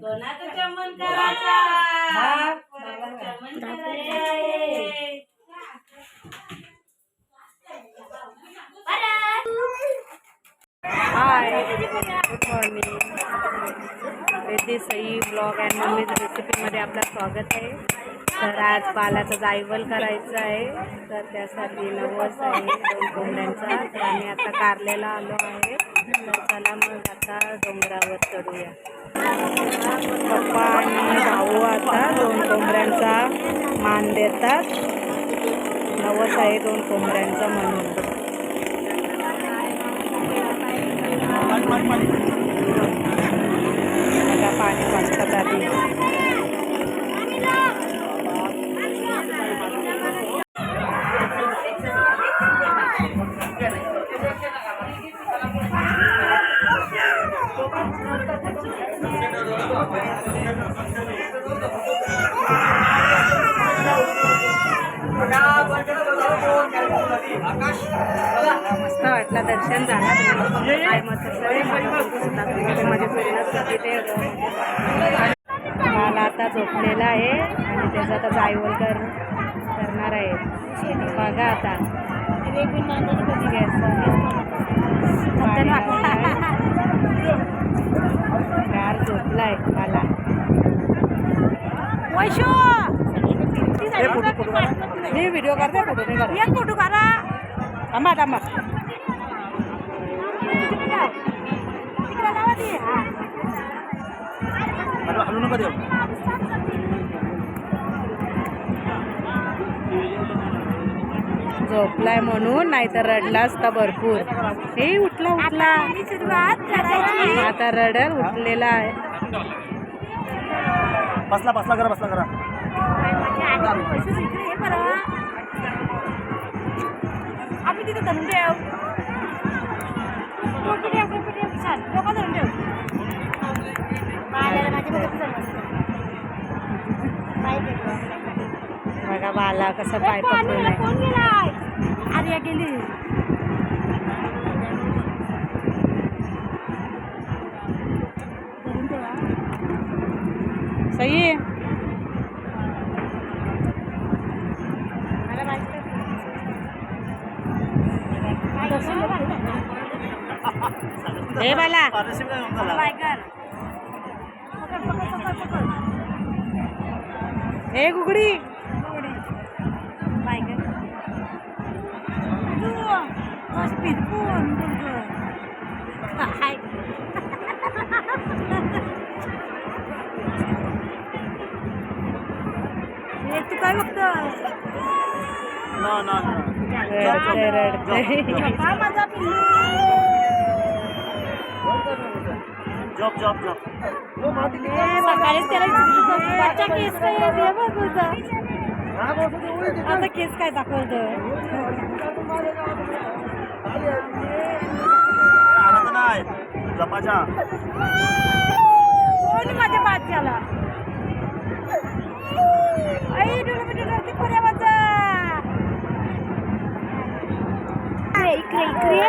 कोणाचं चमन करायचा? कोणाचं चमन करायचे hi good morning Sai blog and mummy's रेसिपीमध्ये आपलं स्वागत आहे. तर आज बालाचं जायवल करायचं आहे तर त्यासाठी नवस आहे दोन कोंबड्यांचा. तर आम्ही आता कारलेला आलो आहे. हो. चला मग आता डोंगरावर चढूया. पप्पा आणि भाऊ आता दोन कोंबऱ्यांचा मान देतात. नवस आहे दोन कोंबऱ्यांचा म्हणून आता पाणी वाजतात आधी. मस्त वाटलं दर्शन झालं. काय मत तिथे मला आता झोपलेला आहे. आणि त्याचं आता जायवल कर करणार आहे. बघा आता. गार झोपलाय मला. मी व्हिडिओ करते फोटो नाही करत एक फोटो करा थांबा थांबा हलू नका देऊ झोपलाय म्हणून नाहीतर रडला असता भरपूर. हे उठला उठला. आता रडल उठलेला आहे. बसला बसला करा बसला करा आम्ही तिथे धरून ठेव. लोक धरून ठेव. बघा बाला कसं पाय आर्या गेली. सही आहे हे बाला. हे गुगडी. तू काय बघतो ना ना ना रडते रडते जॉब जॉब जॉब सकाळीच त्याला केस काय आता केस काय दाखवतो जपाच्या. कोणी माझ्या बाच्याला आई डरती पुऱ्यावाचा इकडे इकडे.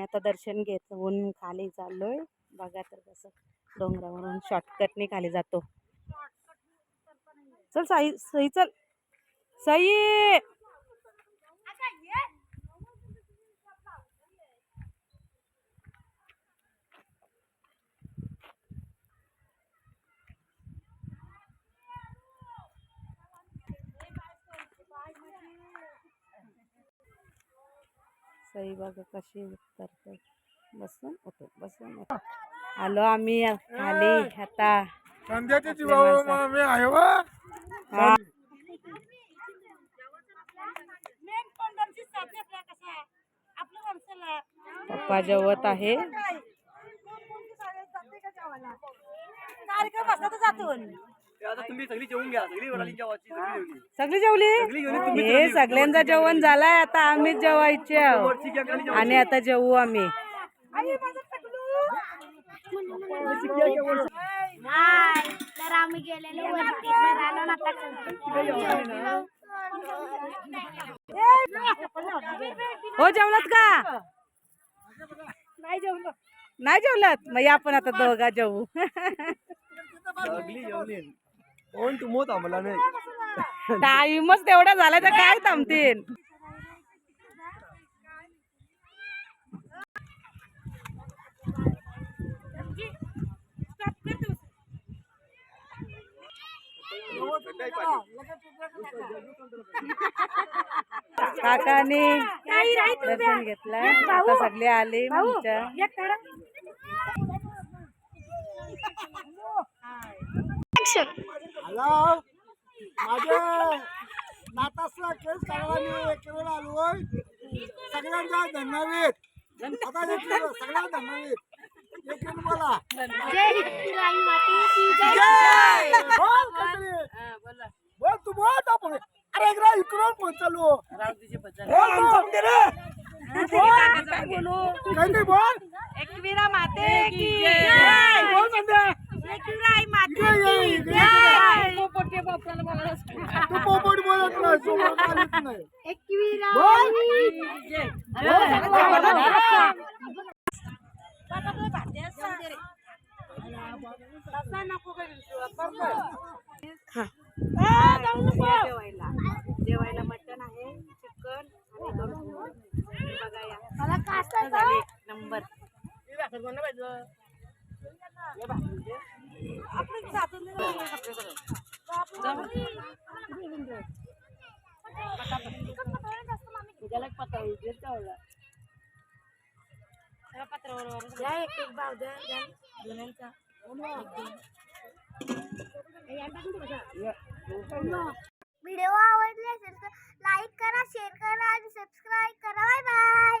मी आता दर्शन घेऊन खाली चाललोय. बघा तर कसं डोंगरावरून शॉर्टकटने खाली जातो. चल साई सई चल. सई! सई बघा कशी उतरते बसून उठो बसून उठो आलो आम्ही खाली आता हा. पप्पा जेवत आहे. आता तुम्ही सगळी जेवून घ्या. सगळी वडाली जेवायची सगळी सगळी जेवली? जेवली हे सगळ्यांचं जेवण झालंय आता आम्हीच जेवायचे. आहोत. आणि आता जेवू आम्ही. तर आम्ही गेलेलो वरती तर आलो ना आता हो जेवलात का? नाही जेवलात? मग या आपण आता दोघा जेवू. सगळी जेवली. कोण तू मोत आम्हाला नाही. टाइमच तेवढा झाला तर काय थांबतील? काकाने दर्शन घेतलं. आता सगळे आले आमच्या. हॅलो? माझे नातासला केस काढायला मी एक वेळा आलोय सगळ्यांचा धन्यवाद. आता सगळ्यांना धन्यवाद. एक बोला. जय शिवराई माते की जय जय! बोल काहीतरी. बोल. तू बोल आपण. अरे एकदा इकडून फोन चालू. बोल तू. बोल. बोल. एकविरा माते की बोल संध्या एकविराई माते इकडे ये, इकडे ये. तू पोपट बोलत नाही तू बोलत नाही. एकविरा. बोल. जेवायला मटण आहे चिकन आणि दोन पोळी. हे बघा या. मला कास्ता झाले एक नंबर. व्हिडिओ आवडले असेल तर लाईक करा शेअर करा आणि सबस्क्राईब करा. Bye bye.